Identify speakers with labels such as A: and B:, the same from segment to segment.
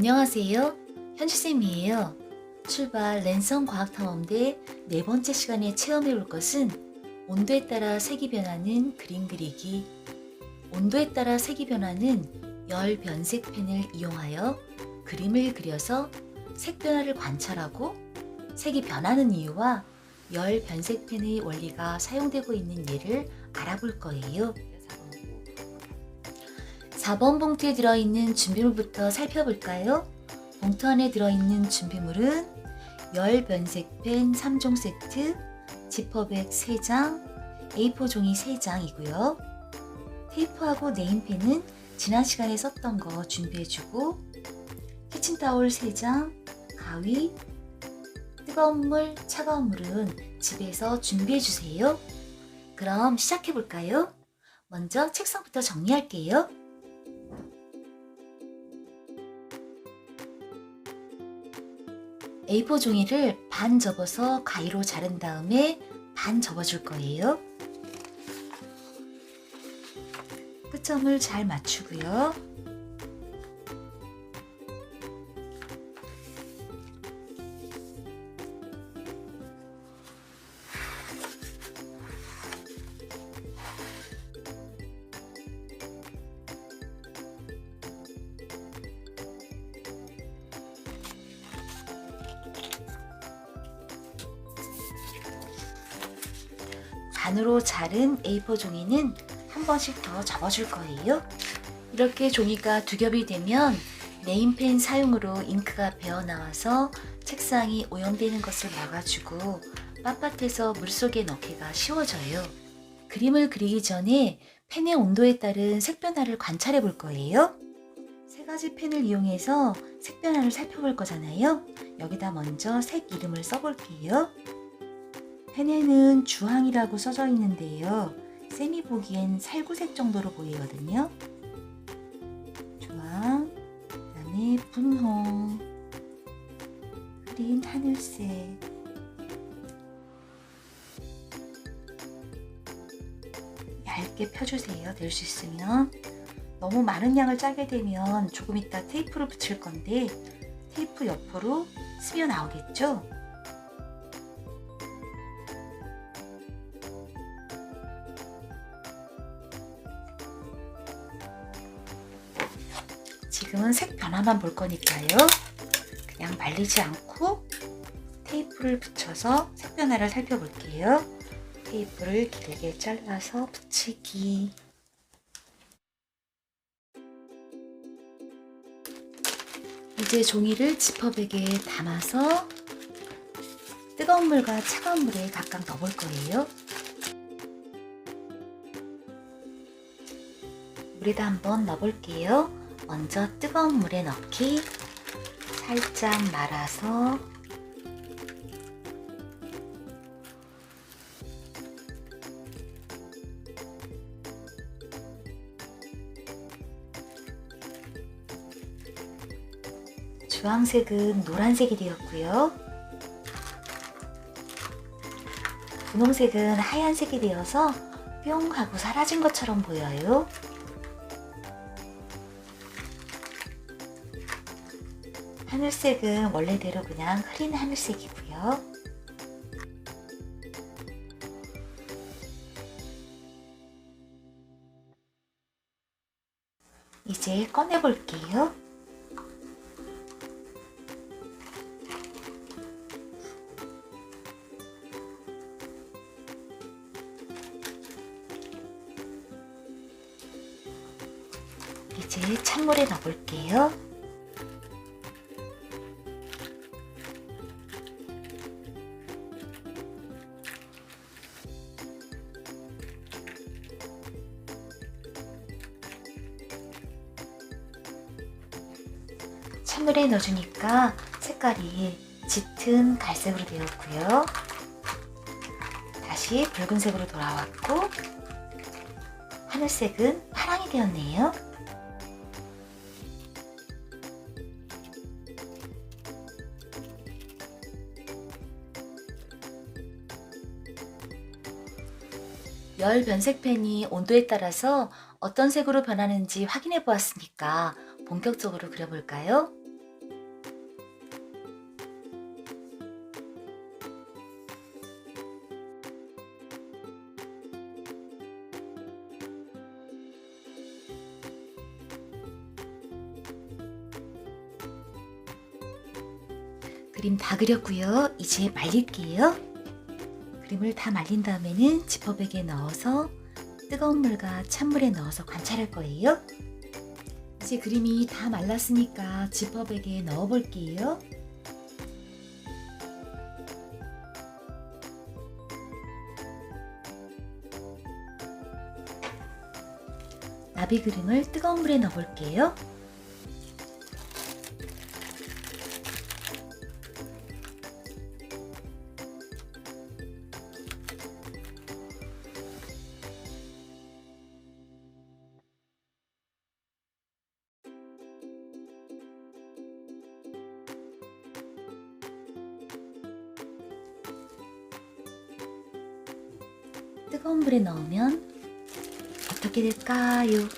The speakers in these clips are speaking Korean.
A: 안녕하세요. 현주쌤이에요. 출발 랜선 과학탐험대 네 번째 시간에 체험해 볼 것은 온도에 따라 색이 변하는 그림 그리기. 온도에 따라 색이 변하는 열 변색 펜을 이용하여 그림을 그려서 색 변화를 관찰하고 색이 변하는 이유와 열 변색 펜의 원리가 사용되고 있는 예를 알아볼 거예요. 4번 봉투에 들어있는 준비물부터 살펴볼까요? 봉투 안에 들어있는 준비물은 열 변색펜 3종 세트, 지퍼백 3장, A4 종이 3장이고요. 테이프하고 네임펜은 지난 시간에 썼던 거 준비해주고 키친타올 3장, 가위, 뜨거운 물, 차가운 물은 집에서 준비해주세요. 그럼 시작해볼까요? 먼저 책상부터 정리할게요. A4 종이를 반 접어서 가위로 자른 다음에 반 접어줄 거예요. 끝점을 잘 맞추고요. 반으로 자른 A4 종이는 한 번씩 더 접어줄 거예요. 이렇게 종이가 두 겹이 되면 네임펜 사용으로 잉크가 배어 나와서 책상이 오염되는 것을 막아주고 빳빳해서 물속에 넣기가 쉬워져요. 그림을 그리기 전에 펜의 온도에 따른 색 변화를 관찰해 볼 거예요. 세 가지 펜을 이용해서 색 변화를 살펴볼 거잖아요. 여기다 먼저 색 이름을 써볼게요. 펜에는 주황이라고 써져 있는데요. 쌤이 보기엔 살구색 정도로 보이거든요. 주황, 그 다음에 분홍, 흐린 하늘색, 얇게 펴주세요. 될 수 있으면. 너무 많은 양을 짜게 되면 조금 이따 테이프를 붙일 건데 테이프 옆으로 스며 나오겠죠? 지금은 색 변화만 볼 거니까요. 그냥 말리지 않고 테이프를 붙여서 색 변화를 살펴볼게요. 테이프를 길게 잘라서 붙이기. 이제 종이를 지퍼백에 담아서 뜨거운 물과 차가운 물에 각각 넣어볼 거예요. 물에다 한번 넣어볼게요. 먼저 뜨거운 물에 넣기 살짝 말아서 주황색은 노란색이 되었고요. 분홍색은 하얀색이 되어서 뿅 하고 사라진 것처럼 보여요. 하늘색은 원래대로 그냥 흐린 하늘색이고요. 이제 꺼내볼게요. 찬물에 넣어주니까 색깔이 짙은 갈색으로 되었고요. 다시 붉은색으로 돌아왔고 하늘색은 파랑이 되었네요. 열 변색펜이 온도에 따라서 어떤 색으로 변하는지 확인해 보았으니까 본격적으로 그려볼까요? 그림 다 그렸고요. 이제 말릴게요. 그림을 다 말린 다음에는 지퍼백에 넣어서 뜨거운 물과 찬물에 넣어서 관찰할 거예요. 이제 그림이 다 말랐으니까 지퍼백에 넣어 볼게요. 나비 그림을 뜨거운 물에 넣어 볼게요. 뜨거운 물에 넣으면 어떻게 될까요?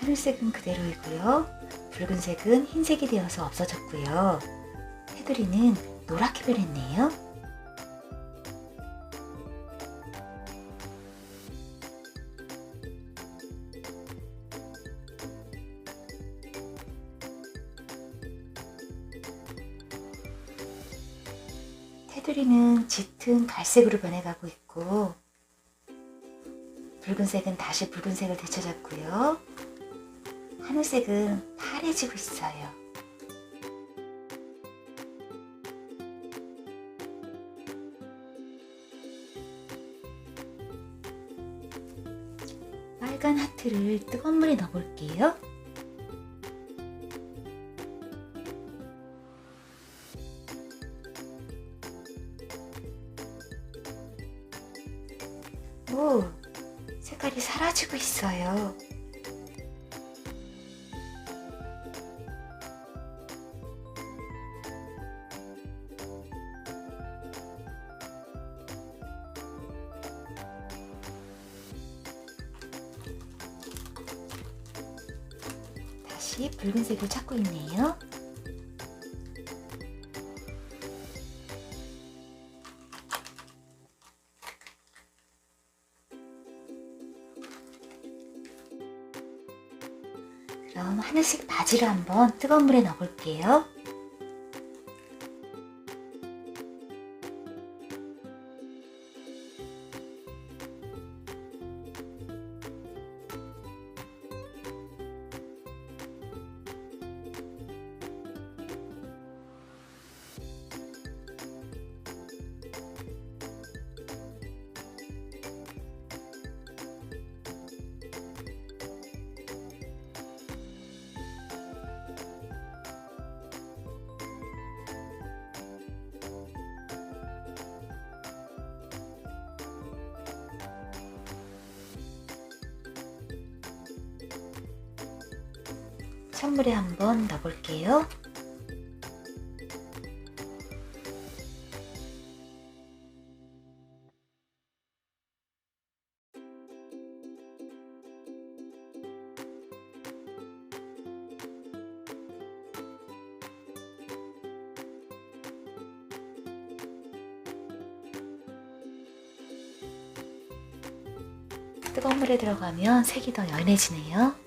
A: 하늘색은 그대로이고요. 붉은색은 흰색이 되어서 없어졌고요. 테두리는 노랗게 변했네요. 테두리는 짙은 갈색으로 변해가고 있고 붉은색은 다시 붉은색을 되찾았고요. 하늘색은 파래지고 있어요. 하트를 뜨거운 물에 넣어볼게요. 오, 색깔이 사라지고 있어요. 다시 붉은색을 찾고 있네요. 그럼 하늘색 바지를 한번 뜨거운 물에 넣어볼게요. 찬물에 한번 넣어볼게요. 뜨거운 물에 들어가면 색이 더 연해지네요.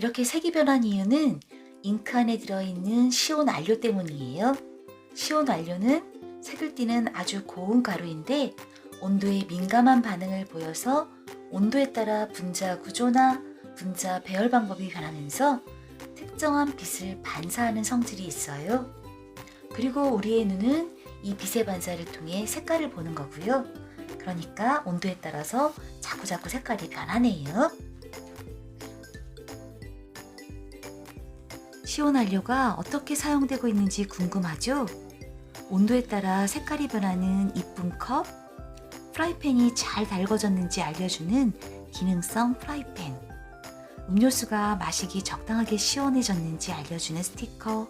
A: 이렇게 색이 변한 이유는 잉크 안에 들어있는 시온 안료 때문이에요. 시온 안료는 색을 띠는 아주 고운 가루인데 온도에 민감한 반응을 보여서 온도에 따라 분자 구조나 분자 배열 방법이 변하면서 특정한 빛을 반사하는 성질이 있어요. 그리고 우리의 눈은 이 빛의 반사를 통해 색깔을 보는 거고요. 그러니까 온도에 따라서 자꾸자꾸 색깔이 변하네요. 시온 안료가 어떻게 사용되고 있는지 궁금하죠? 온도에 따라 색깔이 변하는 이쁜 컵, 프라이팬이 잘 달궈졌는지 알려주는 기능성 프라이팬, 음료수가 마시기 적당하게 시원해졌는지 알려주는 스티커,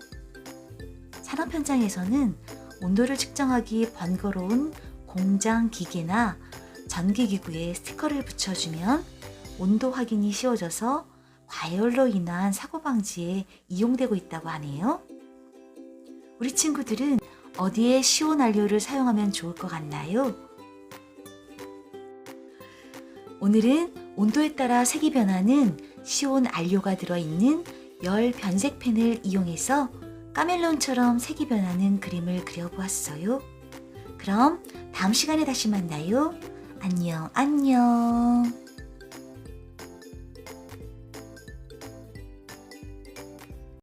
A: 산업 현장에서는 온도를 측정하기 번거로운 공장 기계나 전기 기구에 스티커를 붙여주면 온도 확인이 쉬워져서 과열로 인한 사고 방지에 이용되고 있다고 하네요. 우리 친구들은 어디에 시온 안료를 사용하면 좋을 것 같나요? 오늘은 온도에 따라 색이 변하는 시온 안료가 들어있는 열 변색펜을 이용해서 까멜론처럼 색이 변하는 그림을 그려보았어요. 그럼 다음 시간에 다시 만나요. 안녕, 안녕.